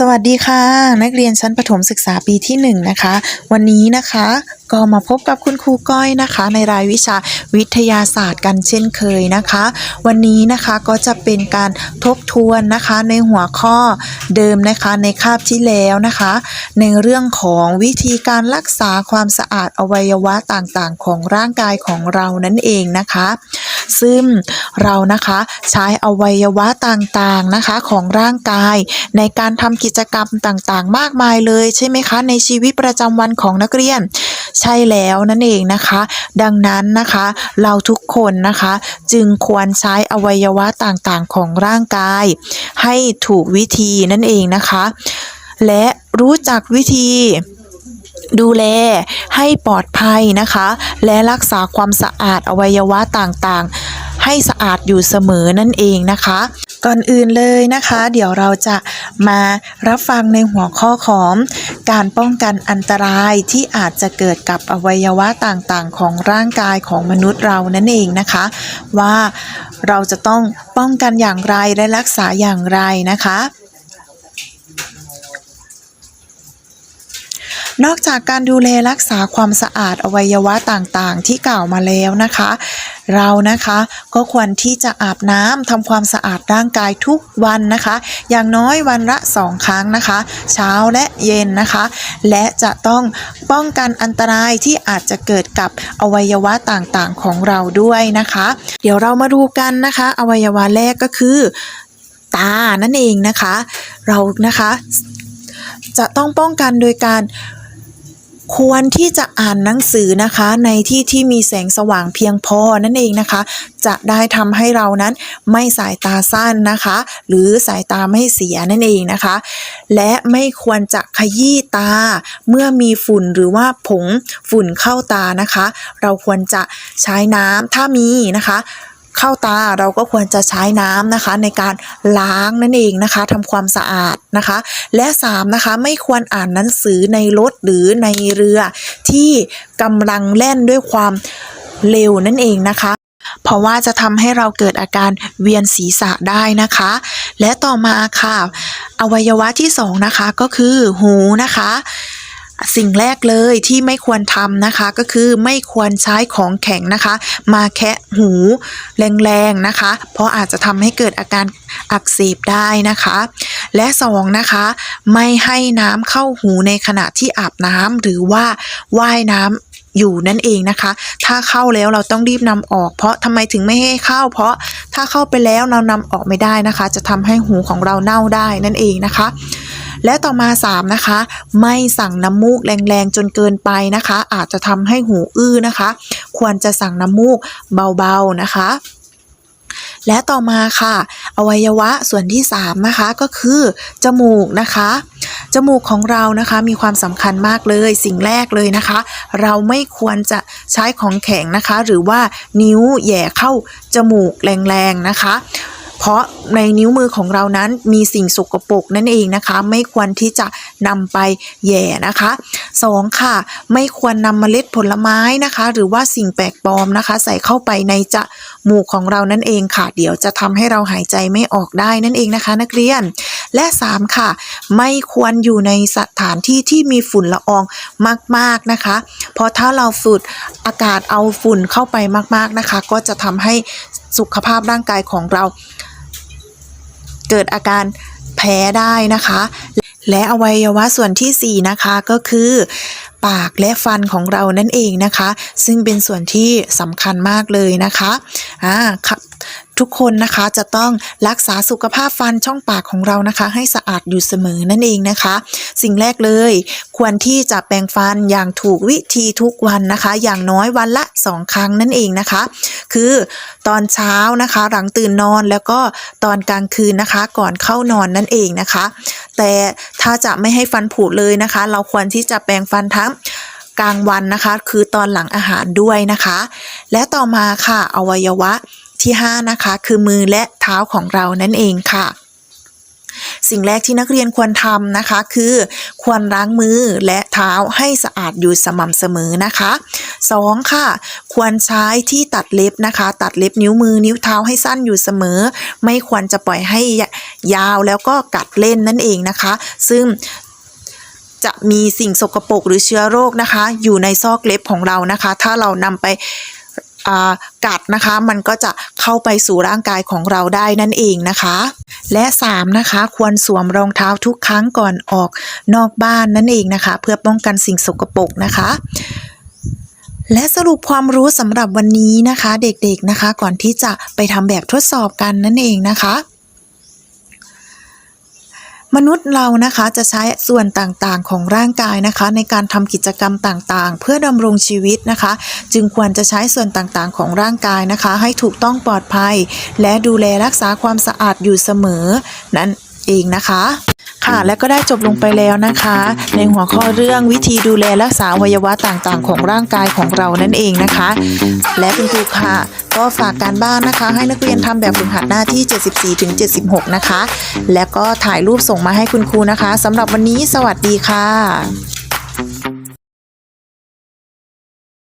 สวัสดีค่ะ นักเรียนชั้นประถมศึกษาปีที่1นงนะคะ วันนี้นะคะก็มาพบกับคุณครูก้อยนะคะ ในรายวิชาวิทยาศาสตร์กันเช่นเคยนะคะ วันนี้นะคะก็จะเป็นการทบทวนนะคะในหัวข้อเดิมนะคะในคาบที่แล้วนะคะ ในเรื่องของวิธีการรักษาความสะอาดอวัยวะต่างๆ ของร่างกายของเรานั่นเองนะคะ ซึ่งเรานะคะใช้อวัยวะต่างๆนะคะของร่างกาย ในการทำกิจกรรมต่างๆ มากมายเลยใช่ไหมคะในชีวิตประจำวันของนักเรียน ใช่แล้วนั่นเองนะคะ ดังนั้นนะคะ เราทุกคนนะคะ จึงควรใช้อวัยวะต่างๆ ของร่างกาย ให้ถูกวิธีนั่นเองนะคะ และรู้จักวิธี ดูแลให้ปลอดภัยนะคะ และรักษาความสะอาดอวัยวะต่างๆ ให้สะอาดอยู่เสมอนั่นเองนะคะ ก่อนอื่นเลยนะคะ เดี๋ยวเราจะมารับฟังในหัวข้อของการป้องกันอันตรายที่อาจจะเกิดกับอวัยวะต่างๆ ของร่างกายของมนุษย์เรานั่นเองนะคะ ว่าเราจะต้องป้องกันอย่างไรและรักษาอย่างไรนะคะ นอกจากการดูแลรักษาความสะอาดอวัยวะต่างๆ ที่กล่าวมาแล้วนะคะ เรานะคะก็ควรที่จะอาบน้ำทำความสะอาดร่างกายทุกวันนะคะ อย่างน้อยวันละสองครั้งนะคะ เช้าและเย็นนะคะ และจะต้องป้องกันอันตรายที่อาจจะเกิดกับอวัยวะต่างๆ ของเราด้วยนะคะ เดี๋ยวเรามาดูกันนะคะ อวัยวะแรกก็คือ ตานั่นเองนะคะ เรานะคะจะต้องป้องกันโดยการ ควรที่จะอ่านหนังสือนะคะ ในที่ที่มีแสงสว่างเพียงพอนั่นเองนะคะ จะได้ทำให้เรานั้นไม่สายตาสั้นนะคะ หรือสายตาไม่เสียนั่นเองนะคะ และไม่ควรจะขยี้ตา เมื่อมีฝุ่นหรือว่าผงฝุ่นเข้าตานะคะ เราควรจะใช้น้ำถ้ามีนะคะ เข้าตาเราก็ควรจะใช้น้ำนะคะ ในการล้างนั่นเองนะคะทำความสะอาดนะคะ และ3นะคะไม่ควรอ่านหนังสือในรถหรือในเรือที่กำลังแล่นด้วยความเร็วนั่นเองนะคะเพราะว่าจะทำให้เราเกิดอาการเวียนศีรษะได้นะคะ และต่อมาค่ะ อวัยวะที่สองนะคะก็คือหูนะคะ สิ่งแรกเลยที่ไม่ควรทำนะคะ ก็คือไม่ควรใช้ของแข็งนะคะ มาแคะหูแรงๆนะคะ เพราะอาจจะทำให้เกิดอาการอักเสบได้นะคะ และสองนะคะ ไม่ให้น้ำเข้าหูในขณะที่อาบน้ำหรือว่าว่ายน้ำอยู่นั่นเองนะคะ ถ้าเข้าแล้วเราต้องรีบนำออก เพราะทำไมถึงไม่ให้เข้า เพราะถ้าเข้าไปแล้วเรานำออกไม่ได้นะคะ จะทำให้หูของเราเน่าได้นั่นเองนะคะ และต่อมา 3 นะคะ ไม่สั่งน้ำมูกแรงๆจนเกินไปนะคะ อาจจะทำให้หูอื้อนะคะ ควรจะสั่งน้ำมูกเบาๆนะคะและต่อมาค่ะ อวัยวะส่วนที่ 3 นะคะก็คือจมูกนะคะ จมูกของเรานะคะมีความสำคัญมากเลยสิ่งแรกเลยนะคะ เราไม่ควรจะใช้ของแข็งนะคะ หรือว่านิ้วแย่เข้าจมูกแรงๆนะคะ เพราะในนิ้วมือของเรานั้นมีสิ่งสกปรกนั่นเองนะคะ ไม่ควรที่จะนำไปแย่นะคะสองค่ะ ไม่ควรนำเมล็ดผลไม้นะคะ หรือว่าสิ่งแปลกปลอมนะคะ ใส่เข้าไปในจมูกของเรานั่นเองค่ะ เดี๋ยวจะทำให้เราหายใจไม่ออกได้นั่นเองนะคะ นักเรียน และ 3 ค่ะ ไม่ควรอยู่ในสถานที่ที่มีฝุ่นละอองมาก ๆนะคะ เพราะถ้าเราสูดอากาศเอาฝุ่นเข้าไปมาก ๆนะคะ ก็จะทำให้สุขภาพร่างกายของเรา เกิดอาการแพ้ได้นะคะ และอวัยวะส่วนทีสี่ 4 นะคะก็คือปากและฟันของเรานั่นเองนะคะ ซึ่งเป็นส่วนที่สำคัญมากเลยนะคะอ่า ทุกคนนะคะจะต้องรักษาสุขภาพฟันช่องปากของเรานะคะ ให้สะอาดอยู่เสมอนั่นเองนะคะ สิ่งแรกเลย ควรที่จะแปรงฟันอย่างถูกวิธีทุกวันนะคะ อย่างน้อยวันละ 2 ครั้งนั่นเองนะคะ คือตอนเช้านะคะหลังตื่นนอนแล้วก็ตอนกลางคืนนะคะ ก่อนเข้านอนนั่นเองนะคะ แต่ถ้าจะไม่ให้ฟันผุเลยนะคะ เราควรที่จะแปรงฟันทั้งกลางวันนะคะ คือตอนหลังอาหารด้วยนะคะ และต่อมาค่ะอวัยวะ ที่ 5 นะคะ คือมือและเท้าของเรานั่นเองค่ะ สิ่งแรกที่นักเรียนควรทำนะคะ คือ ควรล้างมือและเท้าให้สะอาดอยู่สม่ำเสมอนะคะ 2. ค่ะ ควรใช้ที่ตัดเล็บนะคะ ตัดเล็บนิ้วมือนิ้วเท้าให้สั้นอยู่เสมอ ไม่ควรจะปล่อยให้ยาวแล้วก็กัดเล่นนั่นเองนะคะ ซึ่งจะมีสิ่งสกปรกหรือเชื้อโรคนะคะ อยู่ในซอกเล็บของเรานะคะ ถ้าเรานำไป กัดนะคะ มันก็จะเข้าไปสู่ร่างกายของเราได้นั่นเองนะคะ และ 3 นะคะ ควรสวมรองเท้าทุกครั้งก่อนออกนอกบ้านนั่นเองนะคะ เพื่อป้องกันสิ่งสกปรกนะคะและสรุปความรู้สำหรับวันนี้นะคะ เด็กๆนะคะ ก่อนที่จะไปทำแบบทดสอบกันนั่นเองนะคะ มนุษย์เรานะคะจะใช้ส่วนต่างๆของร่างกายนะคะ ในการทำกิจกรรมต่างๆ เพื่อดำรงชีวิตนะคะ จึงควรจะใช้ส่วนต่างๆ ของร่างกายนะคะ ให้ถูกต้องปลอดภัย และดูแลรักษาความสะอาดอยู่เสมอ นั่นเองนะคะ ค่ะ และก็ได้จบลงไปแล้วนะคะ ในหัวข้อเรื่องวิธีดูแลรักษาอวัยวะต่างๆ ของร่างกายของเรานั่นเองนะคะ และคุณครูค่ะ ก็ฝากการบ้านนะคะ ให้นักเรียนทำแบบฝึกหัดหน้าที่ 74ถึง76 นะคะ และก็ถ่ายรูปส่งมาให้คุณครูนะคะสำหรับวันนี้สวัสดีค่ะ